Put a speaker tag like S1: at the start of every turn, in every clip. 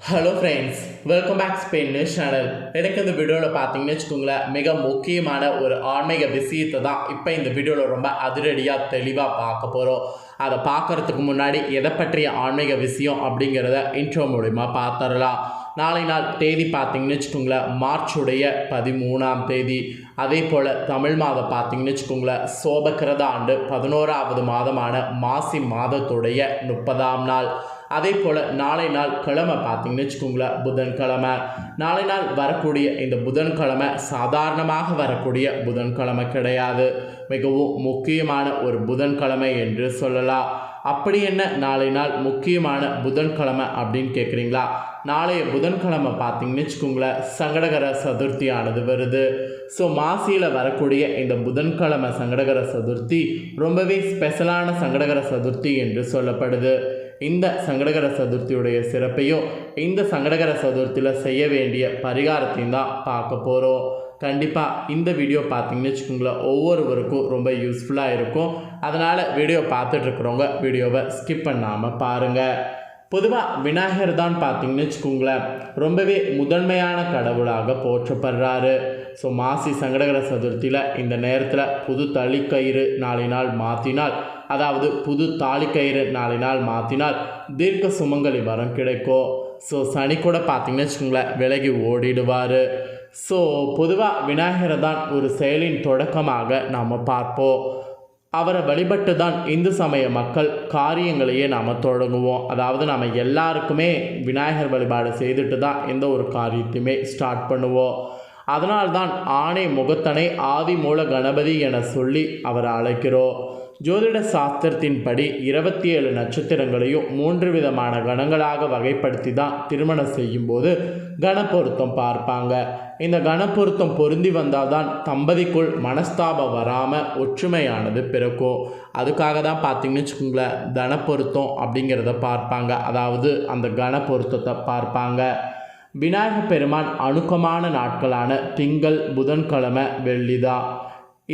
S1: Hello friends welcome back Spain news channel எனக்கு இந்த வீடியோவில் பார்த்தீங்கன்னு வச்சுக்கோங்களேன் மிக முக்கியமான ஒரு ஆன்மீக விஷயத்தை தான் இப்போ இந்த வீடியோவில் ரொம்ப அதிரடியாக தெளிவாக பார்க்க போகிறோம் அதை பார்க்கறதுக்கு முன்னாடி எதை பற்றிய ஆன்மீக விஷயம் அப்படிங்கிறத இன்ட்ரோ மூலிமா பார்த்துடலாம். நாளை நாள் தேதி பார்த்தீங்கன்னு வச்சுக்கோங்களேன் மார்ச்சுடைய பதிமூணாம் தேதி. அதே போல் தமிழ் மாதம் பார்த்தீங்கன்னு வச்சுக்கோங்களேன் சோபக்கிரத ஆண்டு பதினோராவது மாதமான மாசி மாதத்துடைய முப்பதாம் நாள். அதே போல் நாளை நாள் கிழமை பார்த்தீங்கன்னு வச்சுக்கோங்களேன் புதன்கிழமை. நாளை நாள் வரக்கூடிய இந்த புதன்கிழமை சாதாரணமாக வரக்கூடிய புதன்கிழமை கிடையாது. மிகவும் முக்கியமான ஒரு புதன்கிழமை என்று சொல்லலாம். அப்படி என்ன நாளை நாள் முக்கியமான புதன்கிழமை அப்படின்னு கேட்குறீங்களா நாளைய புதன்கிழமை பார்த்தீங்கன்னு வச்சுக்கோங்களேன் சங்கடகர சதுர்த்தியானது வருது. ஸோ மாசியில் வரக்கூடிய இந்த புதன்கிழமை சங்கடகர சதுர்த்தி ரொம்பவே ஸ்பெஷலான சங்கடகர சதுர்த்தி என்று சொல்லப்படுது. இந்த சங்கடகர சதுர்த்தியுடைய சிறப்பையும் இந்த சங்கடகர சதுர்த்தியில் செய்ய வேண்டிய பரிகாரத்தையும் தான் பார்க்க போகிறோம் கண்டிப்பாக இந்த வீடியோ பார்த்தீங்கன்னு வச்சுக்கோங்களேன் ஒவ்வொருவருக்கும் ரொம்ப யூஸ்ஃபுல்லாக இருக்கும். அதனால் வீடியோ பார்த்துட்ருக்குறவங்க வீடியோவை ஸ்கிப் பண்ணாமல் பாருங்கள் பொதுவாக விநாயகர் தான் பார்த்தீங்கன்னு வச்சுக்கோங்களேன் ரொம்பவே முதன்மையான கடவுளாக போற்றப்படுறாரு. ஸோ மாசி சங்கடகர சதுர்த்தியில் இந்த நேரத்தில் புது தளிக்கயிறு நாளை நாள் மாற்றினால் அதாவது புது தாலிக்கயிறு நாளை நாள் மாற்றினால் தீர்க்க சுமங்கலி வரம் கிடைக்கும் ஸோ சனி கூட பார்த்தீங்கன்னு வச்சுக்கோங்களேன் விலகி ஓடிடுவார் ஸோ பொதுவாக விநாயகரை தான் ஒரு செயலின் தொடக்கமாக நாம் பார்ப்போம் அவரை வழிபட்டு தான் இந்து சமய மக்கள் காரியங்களையே நாம் தொடங்குவோம் அதாவது நாம் எல்லாருக்குமே விநாயகர் வழிபாடு செய்துட்டு தான் எந்த ஒரு காரியத்தையுமே ஸ்டார்ட் பண்ணுவோம் அதனால்தான் ஆணை முகத்தனை ஆதி மூல கணபதி என சொல்லி அவரை அழைக்கிறோம் ஜோதிட சாஸ்திரத்தின்படி இருபத்தி ஏழு நட்சத்திரங்களையும் மூன்று விதமான கணங்களாக வகைப்படுத்தி தான் திருமணம் செய்யும்போது கணப்பொருத்தம் பார்ப்பாங்க. இந்த கணப்பொருத்தம் பொருந்தி வந்தால்தான் தம்பதிக்குள் மனஸ்தாபம் வராமல் ஒற்றுமையானது பிறக்கும். அதுக்காக தான் பார்த்தீங்கன்னு வச்சுக்கோங்களேன் தனப்பொருத்தம் அப்படிங்கிறத பார்ப்பாங்க. அதாவது அந்த கணப்பொருத்தத்தை பார்ப்பாங்க. விநாயக பெருமான் அணுக்கமான நாட்களான திங்கள் புதன்கிழமை வெள்ளிதா.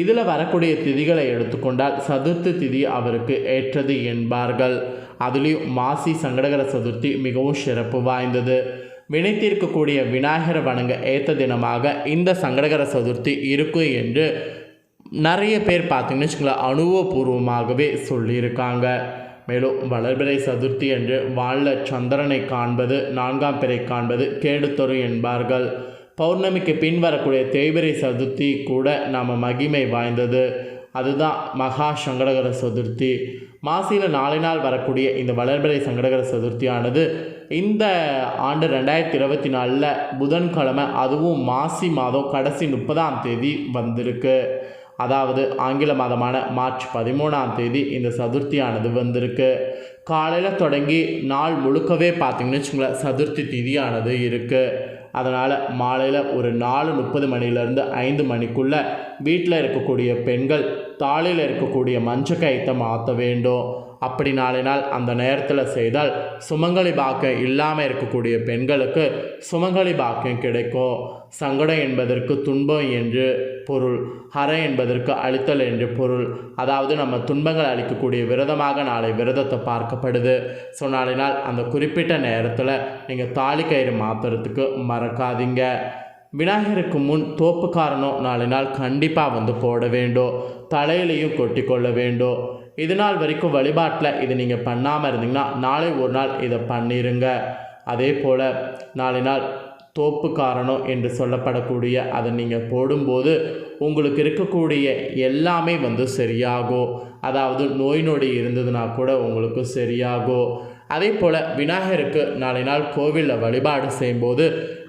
S1: இதில் வரக்கூடிய திதிகளை எடுத்துக்கொண்டால் சதுர்த்தி திதி அவருக்கு ஏற்றது என்பார்கள். அதுலேயும் மாசி சங்கடகர சதுர்த்தி மிகவும் சிறப்பு வாய்ந்தது. வினைத்திருக்கக்கூடிய விநாயகர் வணங்க ஏற்ற தினமாக இந்த சங்கடகர சதுர்த்தி இருக்கும் என்று நிறைய பேர் பார்த்தீங்கன்னு வச்சுக்கோங்களேன் அனுபவபூர்வமாகவே சொல்லியிருக்காங்க. மேலும் வளர்பிறை சதுர்த்தி என்று வாழ சந்திரனை காண்பது நான்காம் பிறை காண்பது கேடுத்தொரு என்பார்கள். பௌர்ணமிக்கு பின் வரக்கூடிய தேய்பிரை சதுர்த்தி கூட நாம் மகிமை வாய்ந்தது. அதுதான் மகா சங்கடகர சதுர்த்தி. மாசியில் நாளை நாள் வரக்கூடிய இந்த வளர்பிறை சங்கடகர சதுர்த்தியானது இந்த ஆண்டு ரெண்டாயிரத்தி இருபத்தி நாலில் புதன்கிழமை அதுவும் மாசி மாதம் கடைசி முப்பதாம் தேதி வந்திருக்கு. அதாவது ஆங்கில மாதமான மார்ச் பதிமூணாம் தேதி இந்த சதுர்த்தியானது வந்திருக்கு. காலையில் தொடங்கி நாள் முழுக்கவே பார்த்திங்கன்னு வச்சுங்களேன் சதுர்த்தி திதியானது இருக்குது அதனால் மாலையில் ஒரு நாலு முப்பது மணிலேருந்து ஐந்து மணிக்குள்ளே வீட்டில் இருக்கக்கூடிய பெண்கள் தாளியில் இருக்கக்கூடிய மஞ்ச கயித்தை மாற்ற வேண்டும். அப்படி நாளை நாள் அந்த நேரத்தில் செய்தால் சுமங்கலி பாக்கியம் இல்லாமல் இருக்கக்கூடிய பெண்களுக்கு சுமங்கலி பாக்கியம் கிடைக்கும். சங்கடம் என்பதற்கு துன்பம் என்று பொருள் ஹர என்பதற்கு அழித்தல் என்று பொருள். அதாவது நம்ம துன்பங்கள் அளிக்கக்கூடிய விரதமாக நாளை விரதத்தை பார்க்கப்படுது. ஸோ நாளை நாள் அந்த குறிப்பிட்ட நேரத்தில் நீங்கள் தாலி கயிறு மாற்றுறதுக்கு மறக்காதீங்க. விநாயகருக்கு முன் தோப்புக்காரனும் நாளை நாள் கண்டிப்பாக வந்து போட வேண்டும். தலையிலையும் கொட்டி கொள்ள வேண்டும். இது நாள் வரைக்கும் வழிபாட்டில் இது நீங்கள் பண்ணாமல் இருந்தீங்கன்னா நாளை ஒரு நாள் இதை பண்ணிடுங்க அதே போல் நாளை நாள் தோப்பு காரணம் என்று சொல்லப்படக்கூடிய அதை நீங்கள் போடும்போது உங்களுக்கு இருக்கக்கூடிய எல்லாமே வந்து சரியாகும். அதாவது நோய் நொடி இருந்ததுன்னா கூட உங்களுக்கு சரியாகும். அதே போல் விநாயகருக்கு நாளை நாள் கோவிலில் வழிபாடு செய்யும்போது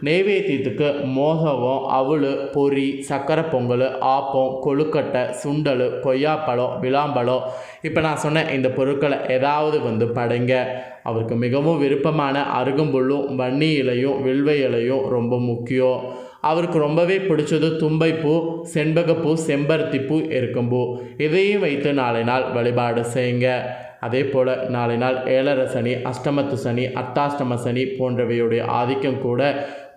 S1: நெய்வேத்தியத்துக்கு மோகவம் அவள் பொறி சக்கரை பொங்கல் ஆப்பம் கொழுக்கட்டை சுண்டல் கொய்யாப்பழம் விளாம்பழம். இப்போ நான் சொன்ன இந்த பொருட்களை ஏதாவது வந்து படைங்க. அவருக்கு மிகவும் விருப்பமான அருகம்புல்லும் வன்னி இலையும் வில்வை இலையும் ரொம்ப முக்கியம். அவருக்கு ரொம்பவே பிடிச்சது தும்பைப்பூ செண்பகப்பூ செம்பருத்தி பூ இதையும் வைத்து நாளை நாள் வழிபாடு செய்யுங்க. அதே போல் நாளை நாள் ஏழரை சனி அஷ்டமத்து சனி அர்த்தாஷ்டம சனி போன்றவையுடைய ஆதிக்கம் கூட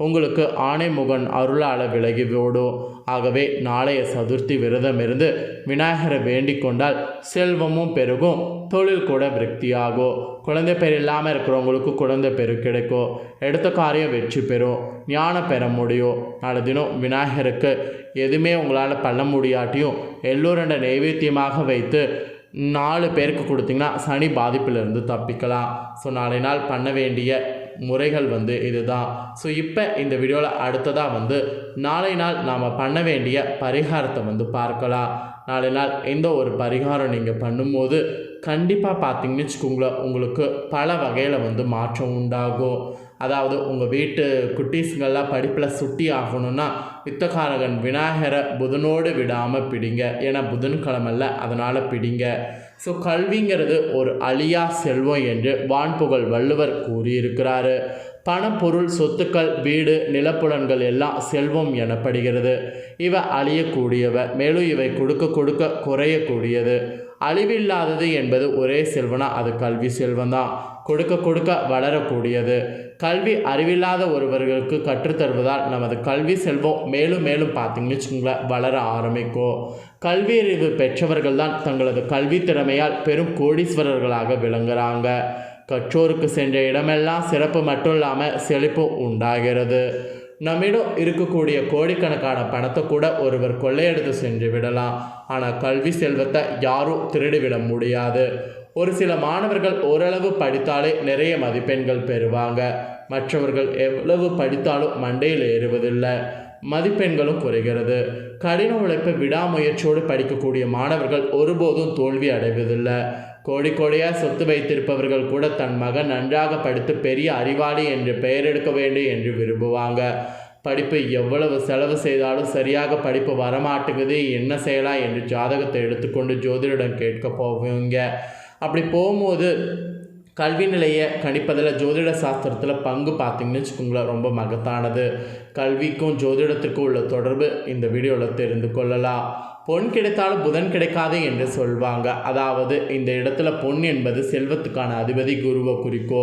S1: உங்களுக்கு ஆணைமுகன் அருளால் விலகி ஓடும். ஆகவே நாளைய சதுர்த்தி விரதம் இருந்து விநாயகரை வேண்டிக் கொண்டால் செல்வமும் பெருகும் தொழில் கூட விருத்தியாகும். குழந்தை பேர் இல்லாமல் இருக்கிறவங்களுக்கு குழந்தை பேர் கிடைக்கும். எடுத்த காரியம் வெற்றி பெறும் ஞானம் பெற முடியும். நாளை தினம் விநாயகருக்கு எதுவுமே உங்களால் பண்ண முடியாட்டியும் எல்லோரண்ட நைவேத்தியமாக வைத்து நாலு பேருக்கு கொடுத்தீங்கன்னா சனி பாதிப்பிலிருந்து தப்பிக்கலாம். ஸோ நாளை நாள் பண்ண வேண்டிய முறைகள் வந்து இதுதான். ஸோ இப்போ இந்த வீடியோவில் அடுத்ததாக வந்து நாளை நாள் நாம் பண்ண வேண்டிய பரிகாரத்தை வந்து பார்க்கலாம். நாளை நாள் எந்த ஒரு பரிகாரம் நீங்கள் பண்ணும்போது கண்டிப்பாக பார்த்தீங்கன்னு வச்சுக்கோங்களேன் உங்களுக்கு பல வகையில் வந்து மாற்றம் உண்டாகும். அதாவது உங்கள் வீட்டு குட்டீஸுங்கள்லாம் படிப்பில் சுட்டி ஆகணும்னா வித்தகாரகன் விநாயகரை புதனோடு விடாமல் பிடிங்க. ஏன்னா புதன்கிழமல்ல அதனால் பிடிங்க. ஸோ கல்விங்கிறது ஒரு அழியா செல்வம் என்று வான்புகழ் வள்ளுவர் கூறியிருக்கிறாரு. பணப்பொருள் சொத்துக்கள் வீடு நிலப்புலன்கள் எல்லாம் செல்வம் எனப்படுகிறது. இவை அழியக்கூடியவை மேலும் இவை கொடுக்க கொடுக்க குறையக்கூடியது. அழிவில்லாதது என்பது ஒரே செல்வனா அது கல்வி செல்வம்தான். கொடுக்க கொடுக்க வளரக்கூடியது. கல்வி அறிவில்லாத ஒருவர்களுக்கு கற்றுத்தருவதால் நமது கல்வி செல்வம் மேலும் மேலும் பார்த்தீங்கன்னு வச்சுக்கோங்களேன் வளர ஆரம்பிக்கும். கல்வி அறிவு பெற்றவர்கள் தான் தங்களது கல்வி திறமையால் பெரும் கோடீஸ்வரர்களாக விளங்குகிறாங்க கற்றோருக்கு சென்ற இடமெல்லாம் சிறப்பு மட்டும் இல்லாமல் செழிப்பும் உண்டாகிறது. நம்மிடம் இருக்கக்கூடிய கோடிக்கணக்கான பணத்தை கூட ஒருவர் கொள்ளையெடுத்து சென்று விடலாம். ஆனால் கல்வி செல்வத்தை யாரும் திருடிவிட முடியாது. ஒரு சில மாணவர்கள் ஓரளவு படித்தாலே நிறைய மதிப்பெண்கள் பெறுவாங்க. மற்றவர்கள் எவ்வளவு படித்தாலும் மண்டையில் ஏறுவதில்லை. மதிப்பெண்களும் குறைகிறது. கடின உழைப்பை விடாமுயற்சியோடு படிக்கக்கூடிய மாணவர்கள் ஒருபோதும் தோல்வி அடைவதில்லை. கோடி கோடியாக சொத்து வைத்திருப்பவர்கள் கூட தன் மகன் நன்றாக படித்து பெரிய அறிவாளி என்று பெயர் எடுக்க வேண்டும் என்று விரும்புவாங்க. படிப்பு எவ்வளவு செலவு செய்தாலும் சரியாக படிப்பு வரமாட்டேங்குது என்ன செய்யலாம் என்று ஜாதகத்தை எடுத்துக்கொண்டு ஜோதிடரிடம் கேட்க போவீங்க. அப்படி போகும்போது கல்வி நிலையை கணிப்பதில் ஜோதிட சாஸ்திரத்தில் பங்கு பார்த்தீங்கன்னு வச்சுக்கோங்களேன் ரொம்ப மகத்தானது. கல்விக்கும் ஜோதிடத்திற்கும் உள்ள தொடர்பு இந்த வீடியோவில் தெரிந்து கொள்ளலாம். பொன் கிடைத்தாலும் புதன் கிடைக்காது என்று சொல்வாங்க. அதாவது இந்த இடத்துல பொன் என்பது செல்வத்துக்கான அதிபதி குருவை குறிக்கோ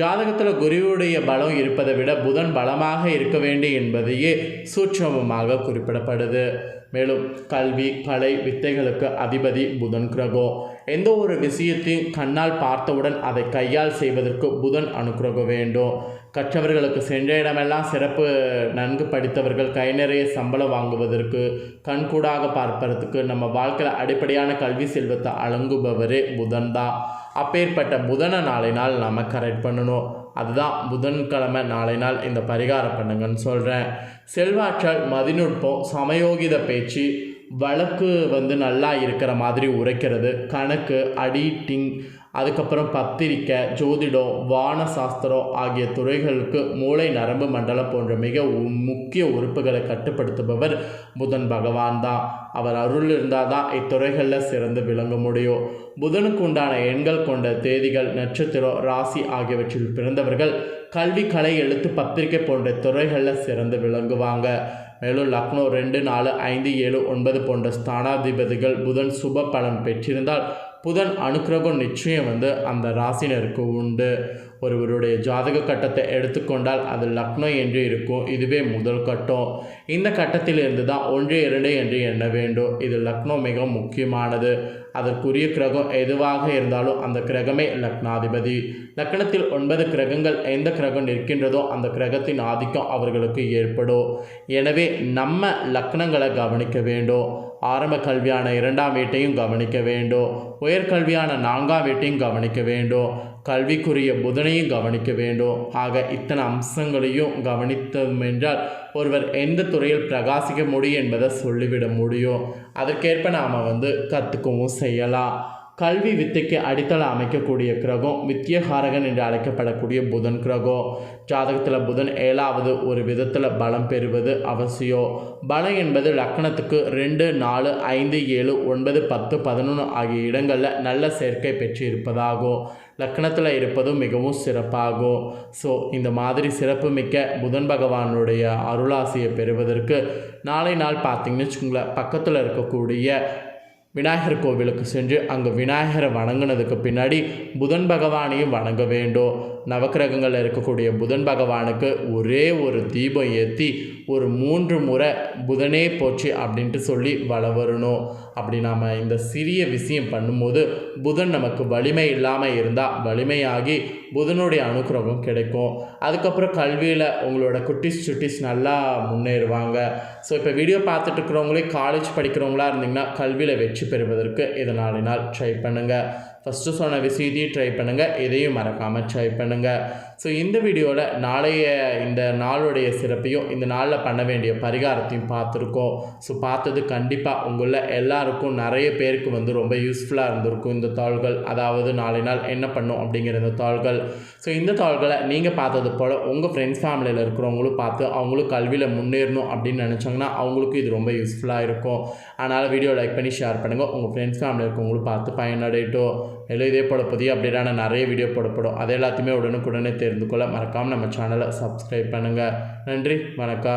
S1: ஜாதகத்தில் குருவுடைய பலம் இருப்பதை விட புதன் பலமாக இருக்க வேண்டும் என்பதையே சூட்சமமாக குறிப்பிடப்படுது. மேலும் கல்வி கலை வித்தைகளுக்கு அதிபதி புதன் கிரகம் எந்த ஒரு விஷயத்தையும் கண்ணால் பார்த்தவுடன் அதை கையால் செய்வதற்கு புதன் அனுக்கிரகம் வேண்டும். கற்றவர்களுக்கு சென்ற இடமெல்லாம் சிறப்பு நன்கு படித்தவர்கள் கை நிறைய சம்பளம் வாங்குவதற்கு கண்கூடாக பார்ப்பதற்கு நம்ம வாழ்க்கையில் அடிப்படையான கல்வி செல்வத்தை அழங்குபவரே புதன் தான். அப்பேற்பட்ட புதனை நாளை நாள் நம்ம கரெக்ட் பண்ணணும். அதுதான் புதன்கிழமை நாளை நாள் இந்த பரிகாரம் பண்ணுங்கன்னு சொல்கிறேன் செல்வாற்றல் மதிநுட்பம் சமயோகித பேச்சு வழக்கு வந்து நல்லா இருக்கிற மாதிரி உரைக்கிறது கணக்கு அடிட்டிங் அதுக்கப்புறம் பத்திரிக்கை ஜோதிடம் வான சாஸ்திரம் ஆகிய துறைகளுக்கு மூளை நரம்பு மண்டலம் போன்ற மிக உ- முக்கிய உறுப்புகளை கட்டுப்படுத்துபவர் புதன் பகவான் தான். அவர் அருள் இருந்தால் தான் இத்துறைகளில் சிறந்து விளங்க முடியும். புதனுக்கு உண்டான எண்கள் கொண்ட தேதிகள் நட்சத்திரம் ராசி ஆகியவற்றில் பிறந்தவர்கள் கல்வி கலை எழுத்து பத்திரிகை போன்ற துறைகளில் சிறந்து விளங்குவாங்க. மேலும் லக்னோ ரெண்டு நாலு ஐந்து ஏழு ஒன்பது போன்ற ஸ்தானாதிபதிகள் புதன் சுப பலன் பெற்றிருந்தால் புதன் அனுக்கிரகம் நிச்சயம் வந்து அந்த ராசினருக்கு உண்டு. ஒருவருடைய ஜாதக கட்டத்தை எடுத்துக்கொண்டால் அது லக்னோ என்று இருக்கும். இதுவே முதல் கட்டம். இந்த கட்டத்திலிருந்து தான் ஒன்று இரண்டு என்று எண்ண வேண்டும். இது லக்னோ மிக முக்கியமானது. அதற்குரிய கிரகம் எதுவாக இருந்தாலும் அந்த கிரகமே லக்னாதிபதி. லக்னத்தில் ஒன்பது கிரகங்கள் எந்த கிரகம் நிற்கின்றதோ அந்த கிரகத்தின் ஆதிக்கம் அவர்களுக்கு ஏற்படும். எனவே நம்ம லக்னங்களை கவனிக்க வேண்டும். ஆரம்ப கல்வியான இரண்டாம் வீட்டையும் கவனிக்க வேண்டும். உயர்கல்வியான நான்காம் வீட்டையும் கவனிக்க வேண்டும். கல்விக்குரிய புதனையும் கவனிக்க வேண்டும். ஆக இத்தனை அம்சங்களையும் கவனித்தோம் என்றால் ஒருவர் எந்த துறையில் பிரகாசிக்க முடியும் என்பதை சொல்லிவிட முடியும். அதற்கேற்ப நாம் வந்து கற்றுக்கவும் செய்யலாம். கல்வி வித்தைக்கு அடித்தளம் அமைக்கக்கூடிய கிரகம் வித்தியகாரகன் என்று அழைக்கப்படக்கூடிய புதன் கிரகம். ஜாதகத்தில் புதன் ஏழாவது ஒரு விதத்தில் பலம் பெறுவது அவசியம். பலம் என்பது லக்கணத்துக்கு ரெண்டு நாலு ஐந்து ஏழு ஒன்பது பத்து பதினொன்று ஆகிய இடங்களில் நல்ல சேர்க்கை பெற்று இருப்பதாகும். லக்கணத்தில் இருப்பதும் மிகவும் சிறப்பாகும். ஸோ இந்த மாதிரி சிறப்புமிக்க புதன் பகவானுடைய அருளாசியை பெறுவதற்கு நாளை நாள் பார்த்தீங்கன்னு வச்சுக்கோங்களேன் பக்கத்தில் இருக்கக்கூடிய விநாயகர் கோவிலுக்கு சென்று அங்கே விநாயகரை வணங்கினதுக்கு பின்னாடி புதன் பகவானையும் வணங்க வேண்டும். நவக்கிரகங்களில் இருக்கக்கூடிய புதன் பகவானுக்கு ஒரே ஒரு தீபம் ஏற்றி ஒரு மூன்று முறை புதனே போச்சு அப்படின்ட்டு சொல்லி வள வரணும் அப்படி நாம் இந்த சிறிய விஷயம் பண்ணும்போது புதன் நமக்கு வலிமை இல்லாமல் இருந்தால் வலிமையாகி புதனுடைய அனுகிரகம் கிடைக்கும். அதுக்கப்புறம் கல்வியில் உங்களோட குட்டிஸ் சுட்டிஸ் நல்லா முன்னேறுவாங்க. ஸோ இப்போ வீடியோ பார்த்துட்டு இருக்கிறவங்களே காலேஜ் படிக்கிறவங்களா இருந்தீங்கன்னா கல்வியில் வெற்றி பெறுவதற்கு இதை நாள் ட்ரை பண்ணுங்கள் ஃபஸ்ட்டு சொன்ன விஷயத்தையும் ட்ரை பண்ணுங்கள் இதையும் மறக்காமல் ட்ரை பண்ணுங்கள் ஸோ இந்த வீடியோவில் நாளைய இந்த நாளுடைய சிறப்பையும் இந்த நாளில் பண்ண வேண்டிய பரிகாரத்தையும் பார்த்துருக்கோம். ஸோ பார்த்தது கண்டிப்பாக உங்களில் எல்லாருக்கும் நிறைய பேருக்கு வந்து ரொம்ப யூஸ்ஃபுல்லாக இருந்திருக்கும் இந்த தாள்கள். அதாவது நாளை நாள் என்ன பண்ணும் அப்படிங்கிற இந்த தாள்கள். ஸோ இந்த தாள்களை நீங்கள் பார்த்தது போல் உங்கள் ஃப்ரெண்ட்ஸ் ஃபேமிலியில் இருக்கிறவங்களும் பார்த்து அவங்களும் கல்வியில் முன்னேறணும் அப்படின்னு நினச்சாங்கன்னா அவங்களுக்கும் இது ரொம்ப யூஸ்ஃபுல்லாக இருக்கும். அதனால் வீடியோ லைக் பண்ணி ஷேர் பண்ணுங்கள் உங்கள் ஃப்ரெண்ட்ஸ் ஃபேமிலியில் இருக்கவங்களும் பார்த்து பயனடையட்டும். மேலும் இதே போல் புதிய அப்டேட்டான நிறைய வீடியோ போடப்படும். அது எல்லாத்தையுமே உடனுக்குடனே தெரிந்து கொள்ள மறக்காமல் நம்ம சேனலை சப்ஸ்கிரைப் பண்ணுங்கள் நன்றி வணக்கம்.